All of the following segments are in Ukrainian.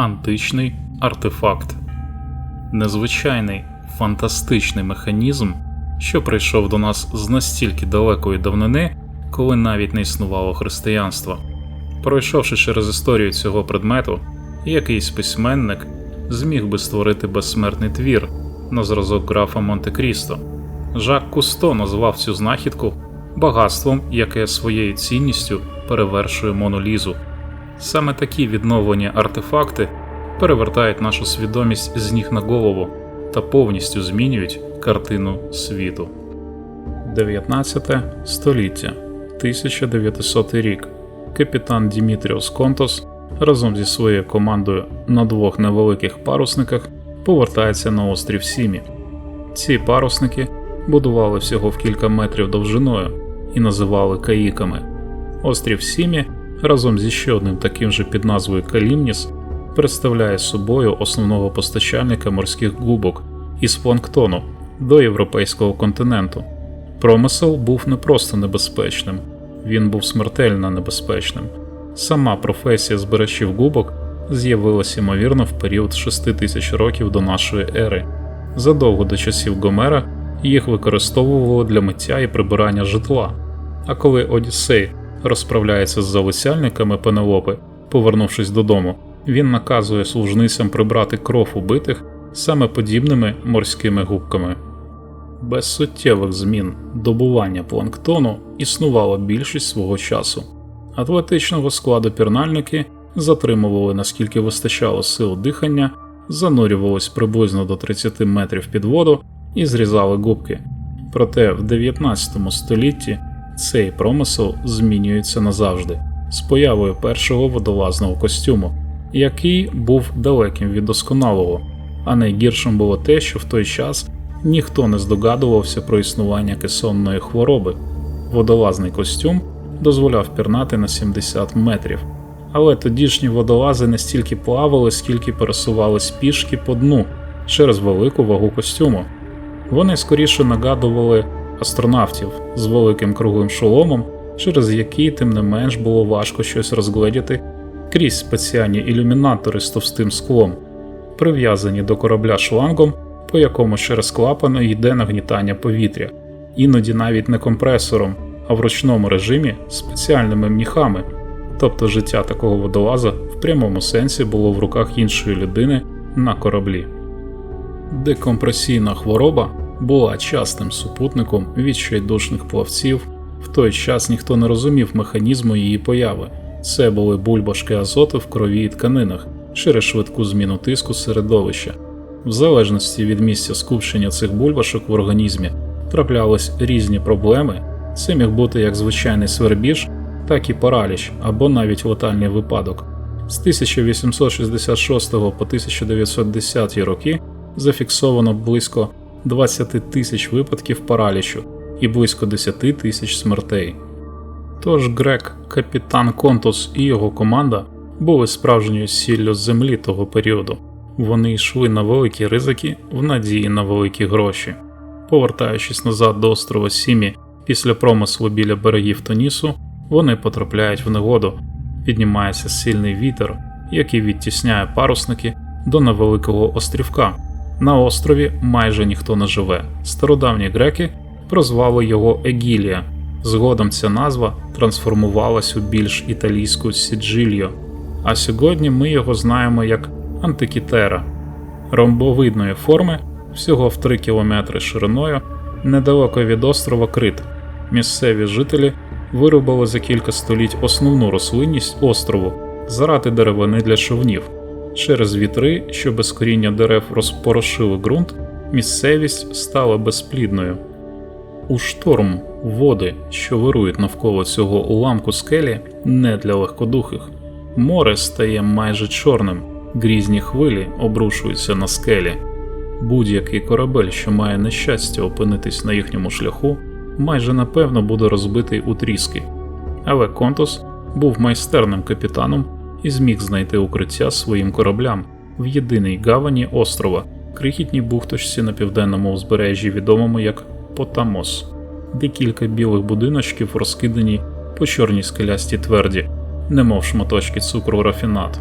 античний артефакт, незвичайний фантастичний механізм, що прийшов до нас з настільки далекої давнини, коли навіть не існувало християнства. Пройшовши через історію цього предмету, якийсь письменник зміг би створити безсмертний твір на зразок графа Монте-Крісто. Жак Кусто назвав цю знахідку багатством, яке своєю цінністю перевершує монолізу. Саме такі відновлені артефакти перевертають нашу свідомість з ніг на голову та повністю змінюють картину світу. 19 століття 1900 рік. Капітан Дімітріос Контос разом зі своєю командою на двох невеликих парусниках повертається на острів Сімі. Ці парусники будували всього в кілька метрів довжиною і називали каїками. Острів Сімі разом зі ще одним таким же під назвою Калімніс представляє собою основного постачальника морських губок із планктону до європейського континенту. Промисел був не просто небезпечним, він був смертельно небезпечним. Сама професія збирачів губок з'явилася ймовірно в період 6 тисяч років до нашої ери. Задовго до часів Гомера їх використовували для миття і прибирання житла. А коли Одіссей розправляється з залисяльниками Пенелопи, повернувшись додому, він наказує служницям прибрати кров убитих саме подібними морськими губками. Без суттєвих змін добування планктону існувало більшість свого часу. Атлетичного складу пірнальники затримували наскільки вистачало сил дихання, занурювались приблизно до 30 метрів під воду і зрізали губки. Проте в 19 столітті цей промисел змінюється назавжди з появою першого водолазного костюму, який був далеким від досконалого, а найгіршим було те, що в той час ніхто не здогадувався про існування кесонної хвороби. Водолазний костюм дозволяв пірнати на 70 метрів, але тодішні водолази не стільки плавали, скільки пересувались пішки по дну через велику вагу костюму. Вони скоріше нагадували астронавтів з великим круглим шоломом, через який, тим не менш, було важко щось розгледіти крізь спеціальні ілюмінатори з товстим склом, прив'язані до корабля шлангом, по якому через клапани йде нагнітання повітря, іноді навіть не компресором, а в ручному режимі спеціальними міхами. Тобто життя такого водолаза в прямому сенсі було в руках іншої людини на кораблі. Декомпресійна хвороба була частим супутником відчайдушних плавців. В той час ніхто не розумів механізму її появи. Це були бульбашки азоту в крові і тканинах через швидку зміну тиску середовища. В залежності від місця скупчення цих бульбашок в організмі траплялись різні проблеми. Це міг бути як звичайний свербіж, так і параліч або навіть летальний випадок. З 1866 по 1910 роки зафіксовано близько 20 тисяч випадків паралічу і близько 10 тисяч смертей. Тож грек, капітан Контус і його команда були справжньою сіллю землі того періоду. Вони йшли на великі ризики в надії на великі гроші. Повертаючись назад до острова Сімі після промислу біля берегів Тонісу, вони потрапляють в негоду, піднімається сильний вітер, який відтісняє парусники до невеликого острівка. На острові майже ніхто не живе. Стародавні греки прозвали його Егілія. Згодом ця назва трансформувалась у більш італійську Сіджильо, а сьогодні ми його знаємо як Антикітера, ромбовидної форми, всього в 3 км шириною, недалеко від острова Крит. Місцеві жителі вирубали за кілька століть основну рослинність острову заради деревини для човнів. Через вітри, що без коріння дерев розпорошили ґрунт, місцевість стала безплідною. У шторм води, що вирують навколо цього уламку скелі, не для легкодухих. Море стає майже чорним, грізні хвилі обрушуються на скелі. Будь-який корабель, що має нещастя опинитись на їхньому шляху, майже напевно буде розбитий у тріски. Але Контус був майстерним капітаном і зміг знайти укриття своїм кораблям в єдиній гавані острова, крихітній бухточці на південному узбережжі, відомому як Потамос, де кілька білих будиночків розкидані по чорній скелястій тверді, немов шматочки цукру рафінат.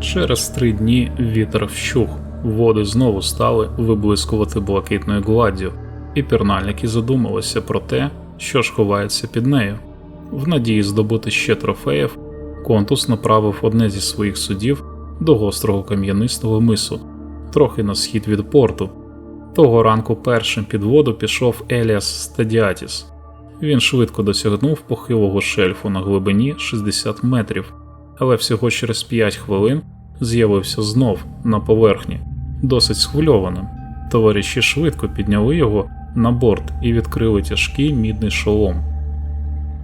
Через три дні вітер вщух, води знову стали виблискувати блакитною гладдю, і пірнальники задумалися про те, що ж ховається під нею. В надії здобути ще трофеїв, Контус направив одне зі своїх судів до гострого кам'янистого мису, трохи на схід від порту. Того ранку першим під воду пішов Еліас Стадіатіс. Він швидко досягнув похилого шельфу на глибині 60 метрів, але всього через 5 хвилин з'явився знов на поверхні, досить схвильованим. Товариші швидко підняли його на борт і відкрили тяжкий мідний шолом.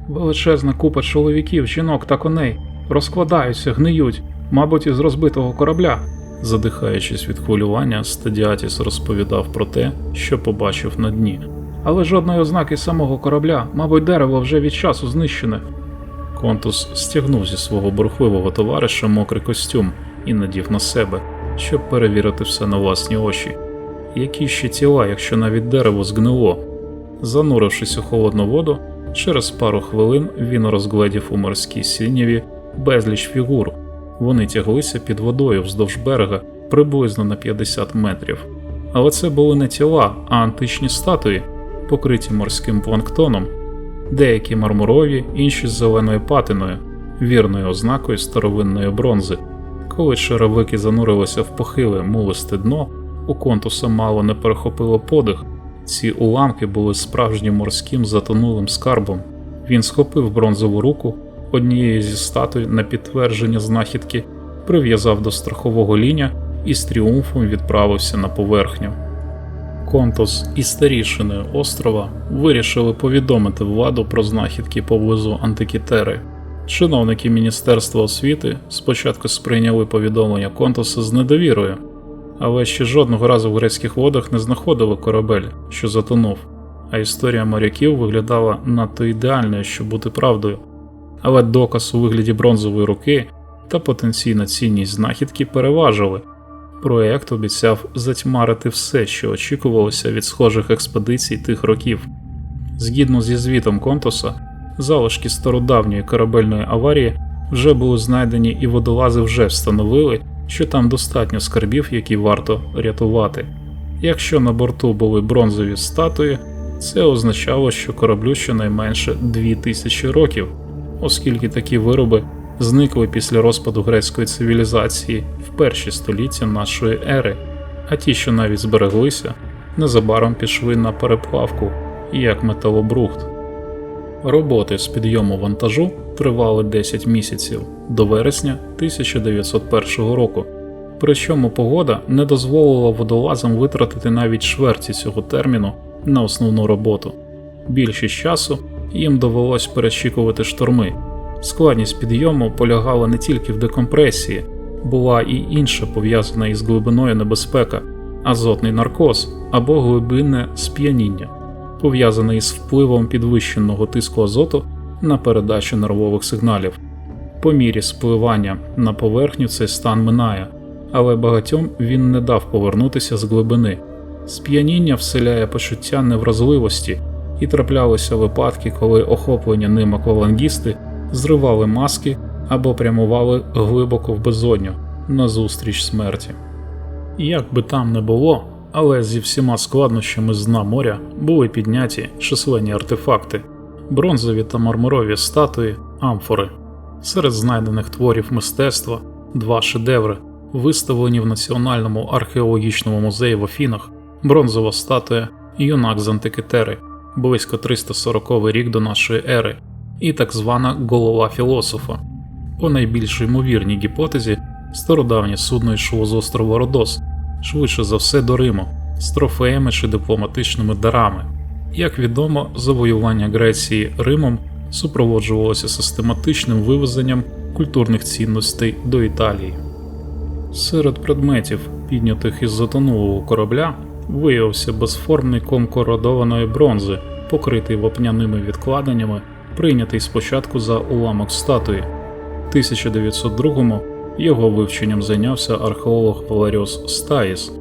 Величезна купа чоловіків, жінок та коней розкладаються, гниють, мабуть, із розбитого корабля. Задихаючись від хвилювання, Стадіатіс розповідав про те, що побачив на дні. Але жодної ознаки самого корабля, мабуть, дерево вже від часу знищене. Контус стягнув зі свого бурхливого товариша мокрий костюм і надів на себе, щоб перевірити все на власні очі. Які ще тіла, якщо навіть дерево згнило? Занурившись у холодну воду, через пару хвилин він розгледів у морській сіняві безліч фігур. Вони тяглися під водою вздовж берега приблизно на 50 метрів. Але це були не тіла, а античні статуї, покриті морським планктоном, деякі мармурові, інші з зеленою патиною, вірною ознакою старовинної бронзи. Коли черевики занурилися в похиле мулисте дно, у контуса мало не перехопило подих. Ці уламки були справжнім морським затонулим скарбом. Він схопив бронзову руку однієї зі статуй на підтвердження знахідки, прив'язав до страхового ліня і з тріумфом відправився на поверхню. Контус і старішини острова вирішили повідомити владу про знахідки поблизу Антикітери. Чиновники Міністерства освіти спочатку сприйняли повідомлення Контуса з недовірою, але ще жодного разу в грецьких водах не знаходили корабель, що затонув, а історія моряків виглядала надто ідеальною, щоб бути правдою. Але доказ у вигляді бронзової руки та потенційна цінність знахідки переважили. Проект обіцяв затьмарити все, що очікувалося від схожих експедицій тих років. Згідно зі звітом Контуса, залишки стародавньої корабельної аварії вже були знайдені, і водолази вже встановили, що там достатньо скарбів, які варто рятувати. Якщо на борту були бронзові статуї, це означало, що кораблю щонайменше 2000 років, оскільки такі вироби зникли після розпаду грецької цивілізації в перші століття нашої ери, а ті, що навіть збереглися, незабаром пішли на переплавку як металобрухт. Роботи з підйому вантажу тривали 10 місяців до вересня 1901 року. Причому погода не дозволила водолазам витратити навіть чверті цього терміну на основну роботу. Більшість часу їм довелось перечікувати шторми. Складність підйому полягала не тільки в декомпресії, була і інша пов'язана із глибиною небезпека, азотний наркоз або глибинне сп'яніння, пов'язане із впливом підвищеного тиску азоту на передачу нервових сигналів. По мірі спливання на поверхню цей стан минає, але багатьом він не дав повернутися з глибини. Сп'яніння вселяє почуття невразливості, і траплялися випадки, коли охоплення ним аквалангісти зривали маски або прямували глибоко в безодню назустріч смерті. Як би там не було, але зі всіма складнощами з дна моря були підняті численні артефакти, бронзові та мармурові статуї, амфори. Серед знайдених творів мистецтва два шедеври, виставлені в Національному археологічному музеї в Афінах, бронзова статуя Юнак з Антикетери, близько 340 рік до нашої ери, і так звана голова філософа. По найбільш ймовірній гіпотезі, стародавнє судно йшло з острова Родос, швидше за все до Риму, з трофеями чи дипломатичними дарами. Як відомо, завоювання Греції Римом супроводжувалося систематичним вивезенням культурних цінностей до Італії. Серед предметів, піднятих із затонулого корабля, виявився безформний ком кородованої бронзи, покритий вапняними відкладеннями, прийнятий спочатку за уламок статуї. В 1902-му його вивченням зайнявся археолог Валеріос Стаїс.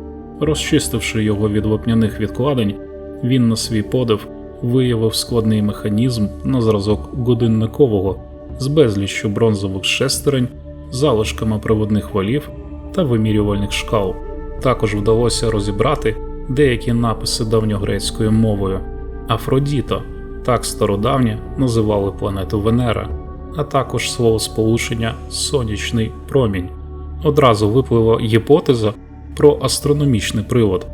Розчистивши його від вапняних відкладень, він на свій подив виявив складний механізм на зразок годинникового з безліччю бронзових шестерень, залишками проводних валів та вимірювальних шкал. Також вдалося розібрати деякі написи давньогрецькою мовою. Афродіта так стародавнє називали планету Венера, а також словосполучення сонячний промінь. Одразу випливла гіпотеза про астрономічний привод.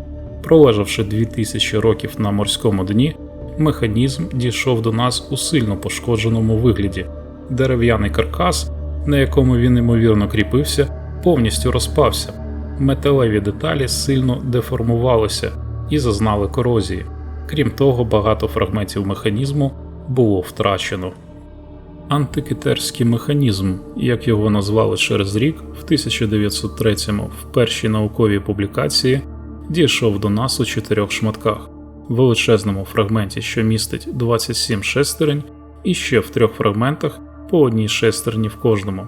Пролежавши 2000 років на морському дні, механізм дійшов до нас у сильно пошкодженому вигляді. Дерев'яний каркас, на якому він ймовірно кріпився, повністю розпався. Металеві деталі сильно деформувалися і зазнали корозії. Крім того, багато фрагментів механізму було втрачено. Антикитерський механізм, як його назвали через рік, в 1903-му в першій науковій публікації дійшов до нас у чотирьох шматках, величезному фрагменті, що містить 27 шестерень, і ще в трьох фрагментах по одній шестерні в кожному.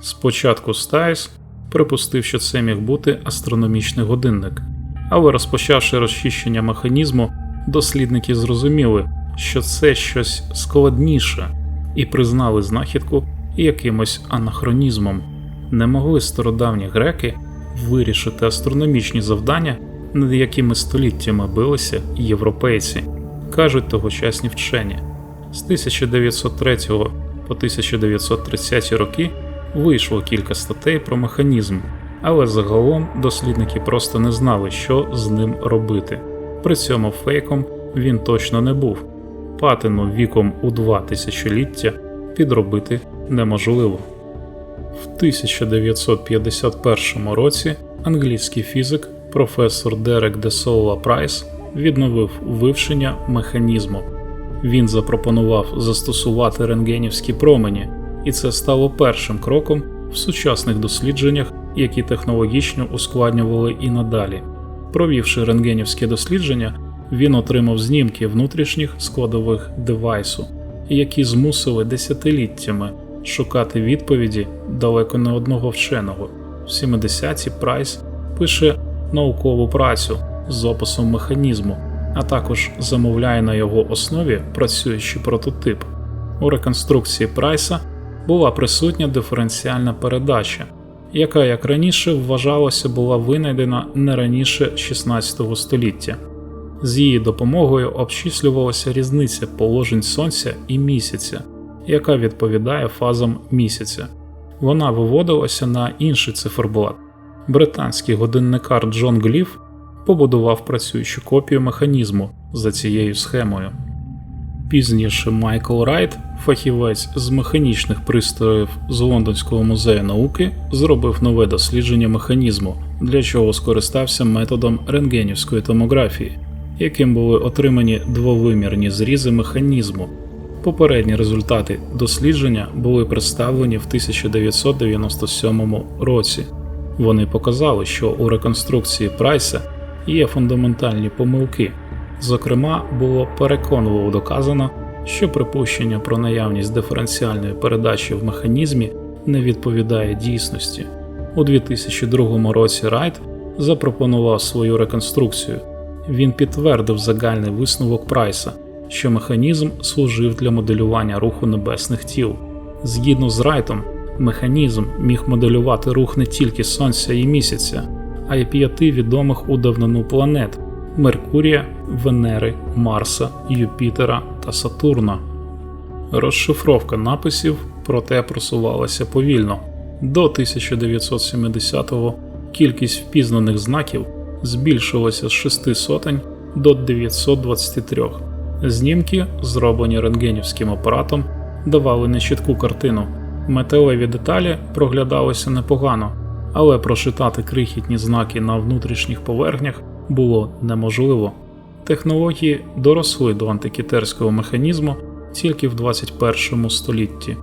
Спочатку Стайс припустив, що це міг бути астрономічний годинник, але розпочавши розчищення механізму, дослідники зрозуміли, що це щось складніше, і признали знахідку якимось анахронізмом. Не могли стародавні греки вирішити астрономічні завдання, над якими століттями билися європейці, кажуть тогочасні вчені. З 1903 по 1930 роки вийшло кілька статей про механізм, але загалом дослідники просто не знали, що з ним робити. При цьому фейком він точно не був. Патину віком у два тисячоліття підробити неможливо. В 1951 році англійський фізик професор Дерек де Солла Прайс відновив вивчення механізму. Він запропонував застосувати рентгенівські промені, і це стало першим кроком в сучасних дослідженнях, які технологічно ускладнювали і надалі. Провівши рентгенівське дослідження, він отримав знімки внутрішніх складових девайсу, які змусили десятиліттями шукати відповіді далеко не одного вченого. В 70-ті Прайс пише наукову працю з описом механізму, а також замовляє на його основі працюючий прототип. У реконструкції Прайса була присутня диференціальна передача, яка, як раніше, вважалося, була винайдена не раніше 16 століття. З її допомогою обчислювалася різниця положень Сонця і місяця, яка відповідає фазам місяця. Вона виводилася на інший циферблат. Британський годинникар Джон Гліф побудував працюючу копію механізму за цією схемою. Пізніше Майкл Райт, фахівець з механічних пристроїв з Лондонського музею науки, зробив нове дослідження механізму, для чого скористався методом рентгенівської томографії, яким були отримані двовимірні зрізи механізму. Попередні результати дослідження були представлені в 1997 році. Вони показали, що у реконструкції Прайса є фундаментальні помилки. Зокрема, було переконливо доказано, що припущення про наявність диференціальної передачі в механізмі не відповідає дійсності. У 2002 році Райт запропонував свою реконструкцію. Він підтвердив загальний висновок Прайса, що механізм служив для моделювання руху небесних тіл. Згідно з Райтом, механізм міг моделювати рух не тільки Сонця і місяця, а й п'яти відомих у давнину планет Меркурія, Венери, Марса, Юпітера та Сатурна. Розшифровка написів проте просувалася повільно. До 1970-го кількість впізнаних знаків збільшилася з 6 сотень до 923. Знімки, зроблені рентгенівським апаратом, давали нечітку картину. Металеві деталі проглядалися непогано, але прочитати крихітні знаки на внутрішніх поверхнях було неможливо. Технології доросли до антикітерського механізму тільки в 21 столітті,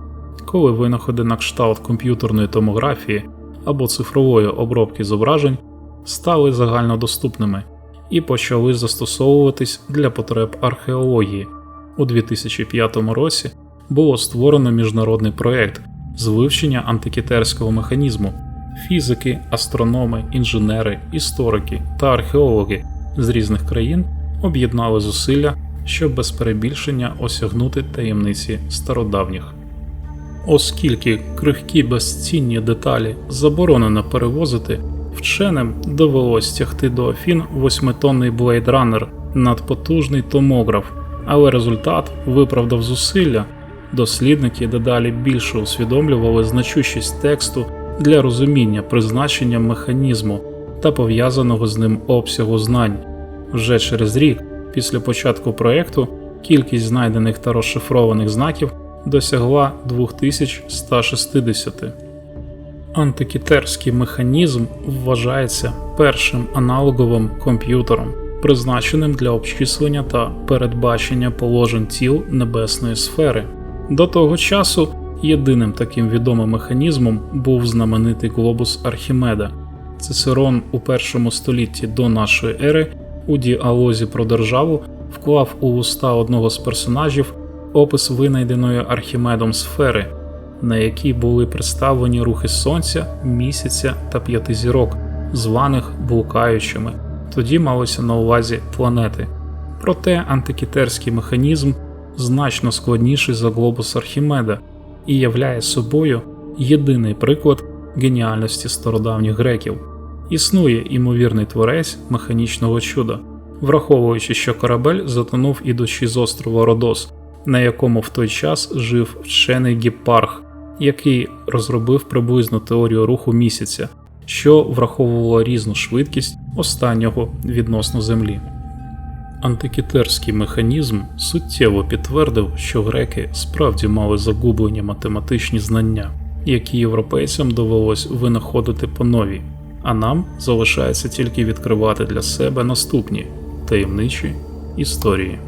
коли винаходи на кшталт комп'ютерної томографії або цифрової обробки зображень стали загальнодоступними і почали застосовуватись для потреб археології. У 2005 році було створено міжнародний проєкт з вивчення антикітерського механізму. Фізики, астрономи, інженери, історики та археологи з різних країн об'єднали зусилля, щоб без перебільшення осягнути таємниці стародавніх. Оскільки крихкі безцінні деталі заборонено перевозити, вченим довелось тягти до Афін восьмитонний Runner надпотужний томограф, але результат виправдав зусилля. Дослідники дедалі більше усвідомлювали значущість тексту для розуміння призначення механізму та пов'язаного з ним обсягу знань. Вже через рік після початку проєкту кількість знайдених та розшифрованих знаків досягла 2160. Антикітерський механізм вважається першим аналоговим комп'ютером, призначеним для обчислення та передбачення положень тіл небесної сфери. До того часу єдиним таким відомим механізмом був знаменитий глобус Архімеда. Цицерон у першому столітті до нашої ери у діалозі про державу вклав у уста одного з персонажів опис винайденої Архімедом сфери, на якій були представлені рухи сонця, місяця та п'яти зірок, званих блукаючими. Тоді малося на увазі планети. Проте антикітерський механізм значно складніший за глобус Архімеда і являє собою єдиний приклад геніальності стародавніх греків. Існує імовірний творець механічного чуда, враховуючи, що корабель затонув ідучи з острова Родос, на якому в той час жив вчений Гіпарх, який розробив приблизну теорію руху місяця, що враховувала різну швидкість останнього відносно Землі. Антикітерський механізм суттєво підтвердив, що греки справді мали загублені математичні знання, які європейцям довелось винаходити по новій, а нам залишається тільки відкривати для себе наступні таємничі історії.